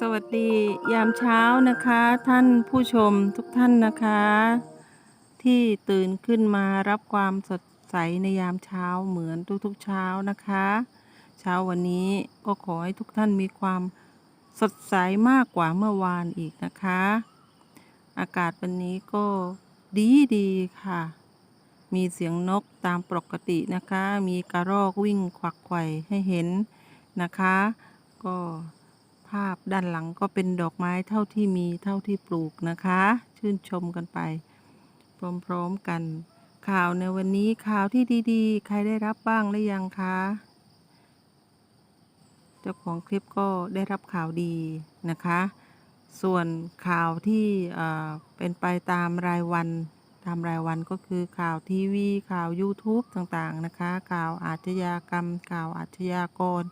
สวัสดียามเช้านะคะ ท่านผู้ชมทุกท่านนะคะ ที่ตื่นขึ้นมารับความสดใสในยามเช้าเหมือนทุกๆเช้านะคะ เช้าวันนี้ก็ขอให้ทุกท่านมีความสดใสมากกว่าเมื่อวานอีกนะคะ อากาศวันนี้ก็ดีดีๆค่ะ มีเสียงนกตามปกตินะคะ มีกระรอกวิ่งควักไขว่ให้เห็นนะคะ ก็ ภาพด้านหลังก็เป็นดอกไม้เท่าที่มีเท่าที่ปลูกนะคะ ชื่นชมกันไป พร้อมๆกัน ข่าวในวันนี้ข่าวที่ดีๆ ใครได้รับบ้างหรือยังคะเจ้าของคลิปก็ได้รับข่าวดีนะคะ ส่วนข่าวที่เป็นไปตามรายวันตามรายวันก็คือข่าวทีวีข่าว YouTube ต่างๆนะคะ ข่าวอาชญากรรมข่าวอาชญากร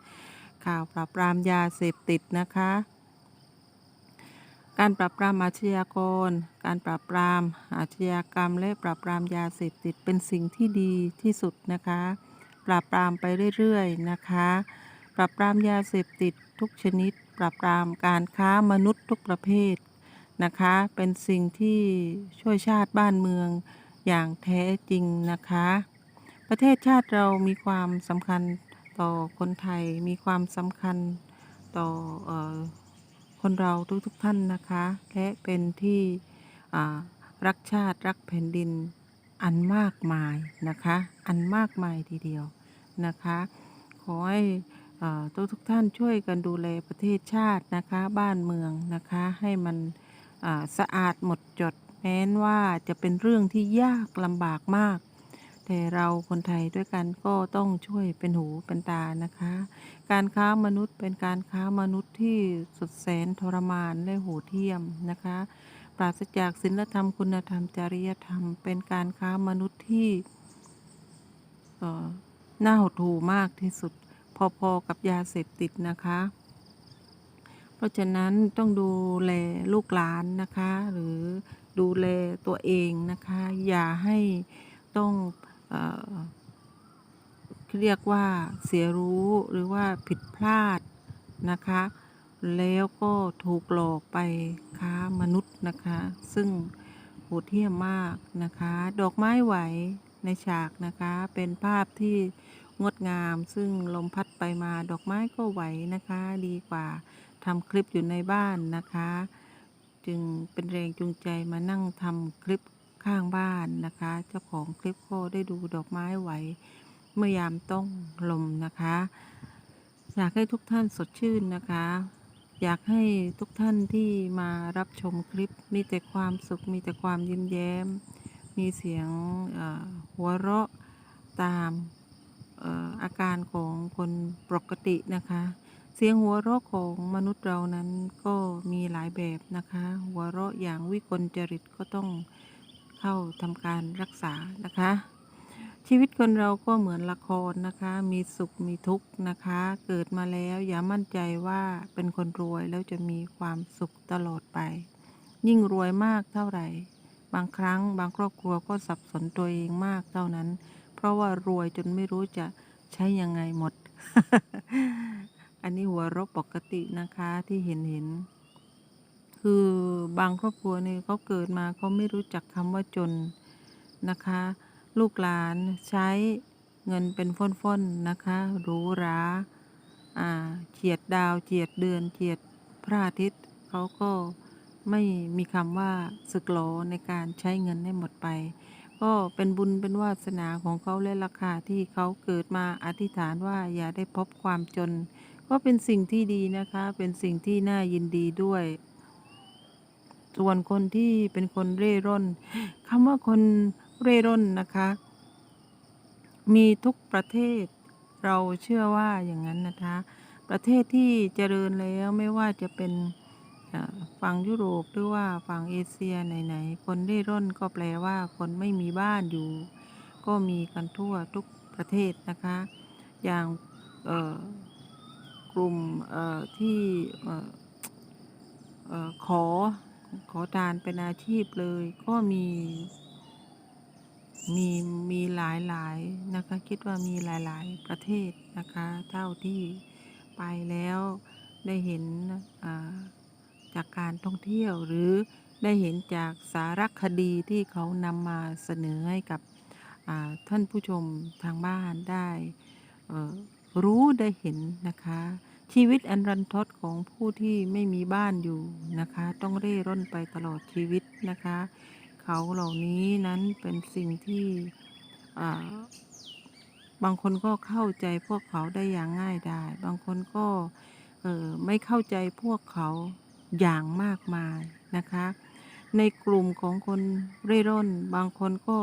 ข่าวปราบปรามยาเสพติดนะคะ การปราบปรามอาชญากร การปราบปรามอาชญากรรม และปราบปรามยาเสพติดเป็นสิ่งที่ดีที่สุดนะคะ ปราบปรามไปเรื่อยๆนะคะ ปราบปรามยาเสพติดทุกชนิด ปราบปรามการค้ามนุษย์ทุกประเภทนะคะ เป็นสิ่งที่ช่วยชาติบ้านเมืองอย่างแท้จริงนะคะ ประเทศชาติเรามีความสำคัญ ต่อคนไทยมีความสำคัญต่ออคนเราทุกๆท่านนะคะ และเป็นที่รักชาติรักแผ่นดินอันมากมายนะคะ อันมากมายทีเดียวนะคะ ขอให้ทุกทุกๆท่านช่วยกันดูแลประเทศชาตินะคะ บ้านเมืองนะคะ ให้มันสะอาดหมดจดแม้นว่าจะเป็นเรื่องที่ยากลำบากมาก แต่เราคนไทยด้วยกันก็ต้องช่วยเป็นหูเป็นตานะคะ การค้ามนุษย์เป็นการค้ามนุษย์ที่สุดแสนทรมานและโหดเหี้ยมนะคะ ปราศจากศีลธรรมคุณธรรมจริยธรรม เป็นการค้ามนุษย์ที่น่าหดหู่มากที่สุดพอๆกับยาเสพติดนะคะ เพราะฉะนั้นต้องดูแลลูกหลานนะคะ หรือดูแลตัวเองนะคะ อย่าให้ต้อง เรียกว่าเสียรู้หรือว่าผิดพลาดนะคะ แล้วก็ถูกหลอกไปค้ามนุษย์นะคะ ซึ่งโหดเหี้ยมมากนะคะ ดอกไม้ไหวในฉากนะคะ เป็นภาพที่งดงาม ซึ่งลมพัดไปมาดอกไม้ก็ไหวนะคะ ดีกว่าทำคลิปอยู่ในบ้านนะคะ จึงเป็นแรงจูงใจมานั่งทำคลิป ข้างบ้านนะคะ เจ้าของคลิปก็ได้ดูดอกไม้ไหว เมื่อยามต้องลมนะคะ อยากให้ทุกท่านสดชื่นนะคะ อยากให้ทุกท่านที่มารับชมคลิปมีแต่ความสุขมีแต่ความยิ้มแย้ม มีเสียงหัวเราะตามอาการของคนปกตินะคะ เสียงหัวเราะของมนุษย์เรานั้นก็มีหลายแบบนะคะ หัวเราะอย่างวิกลจริตก็ต้อง เข้าทำการรักษานะคะ ชีวิตคนเราก็เหมือนละครนะคะ มีสุขมีทุกข์นะคะ เกิดมาแล้วอย่ามั่นใจว่าเป็นคนรวยแล้วจะมีความสุขตลอดไป ยิ่งรวยมากเท่าไหร่ บางครั้งบางครอบครัวก็สับสนตัวเองมากเท่านั้น เพราะว่ารวยจนไม่รู้จะใช้ยังไงหมด อันนี้หัวเราะปกตินะคะที่เห็นเห็น คือบางครอบครัวนี่เขาเกิดมาเขาไม่รู้จักคำว่าจนนะคะ ลูกหลานใช้เงินเป็นฟ้อนๆนะคะหรูหราอ่าเฉียดดาวเฉียดเดือนเฉียดพระอาทิตย์เขาก็ไม่มีคำว่าสึกหลอในการใช้เงินให้หมดไป ก็เป็นบุญเป็นวาสนาของเขาและราคาที่เขาเกิดมาอธิษฐานว่าอย่าได้พบความจน ก็เป็นสิ่งที่ดีนะคะ เป็นสิ่งที่น่ายินดีด้วย ส่วนคนที่เป็นคนเร่ร่อนคำว่าคนเร่ร่อนนะคะ มีทุกประเทศ เราเชื่อว่าอย่างนั้นนะคะ ประเทศที่เจริญแล้วไม่ว่าจะเป็นฝั่งยุโรปหรือว่าฝั่งเอเชียไหนๆคนเร่ร่อนก็แปลว่าคนไม่มีบ้านอยู่ ก็มีกันทั่วทุกประเทศนะคะ อย่างกลุ่มที่ออขอ ขอทานเป็นอาชีพเลย ก็มี มีมีหลายหลายนะคะ คิดว่ามีหลายๆประเทศนะคะ เท่าที่ไปแล้วได้เห็นจากการท่องเที่ยวหรือได้เห็นจากสารคดีที่เขานำมาเสนอให้กับท่านผู้ชมทางบ้านได้รู้ได้เห็นนะคะ ชีวิตอันรันทดของผู้ที่ไม่มีบ้านอยู่นะคะ ต้องเร่ร่อนไปตลอดชีวิตนะคะ เขาเหล่านี้นั้นเป็นสิ่งที่บางคนก็เข้าใจพวกเขาได้อย่างง่ายได้บางคนก็ไม่เข้าใจพวกเขาอย่างมากมายนะคะ ในกลุ่มของคนเร่ร่อน บางคนก็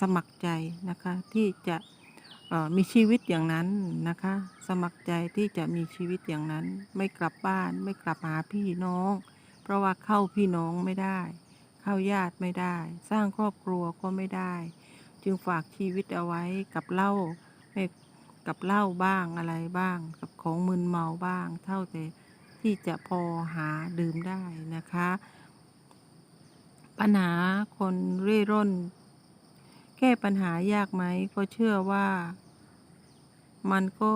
สมัครใจนะคะที่จะ มีชีวิตอย่างนั้นนะคะ สมัครใจที่จะมีชีวิตอย่างนั้น ไม่กลับบ้านไม่กลับหาพี่น้อง เพราะว่าเข้าพี่น้องไม่ได้ เข้าญาติไม่ได้ สร้างครอบครัวก็ไม่ได้ จึงฝากชีวิตเอาไว้กับเหล้าไม่กับเหล้าบ้างอะไรบ้าง กับของมึนเมาบ้าง เท่าแต่ที่จะพอหาดื่มได้นะคะ ปัญหาคนเร่ร่อน แก้ปัญหายากไหมก็เชื่อว่า มันก็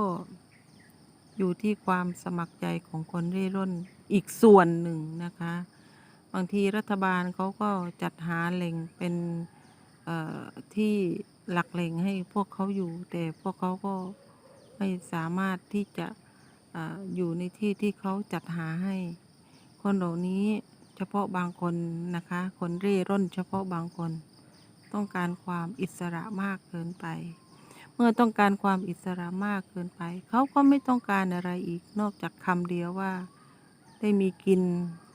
อยู่ที่ความสมัครใจของคนเร่ร่อนอีกส่วนหนึ่งนะคะ บางทีรัฐบาลเขาก็จัดหาแหล่งเป็นที่หลักแหล่งให้พวกเขาอยู่ แต่พวกเขาก็ไม่สามารถที่จะออยู่ในที่ที่เขาจัดหาให้ คนเหล่านี้เฉพาะบางคนนะคะ คนเร่ร่อนเฉพาะบางคน ต้องการความอิสระมากเกินไป เมื่อต้องการความอิสระมากเกินไป เขาก็ไม่ต้องการอะไรอีกนอกจากคำเดียวว่า ได้มีกิน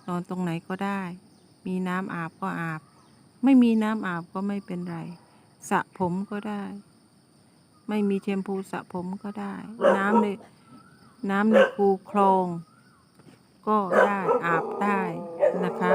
นอนตรงไหนก็ได้ มีน้ำอาบก็อาบ ไม่มีน้ำอาบก็ไม่เป็นไรสระผมก็ได้ ไม่มีแชมพูสระผมก็ได้ น้ำในน้ำในคูคลอง ก็ได้อาบได้นะคะ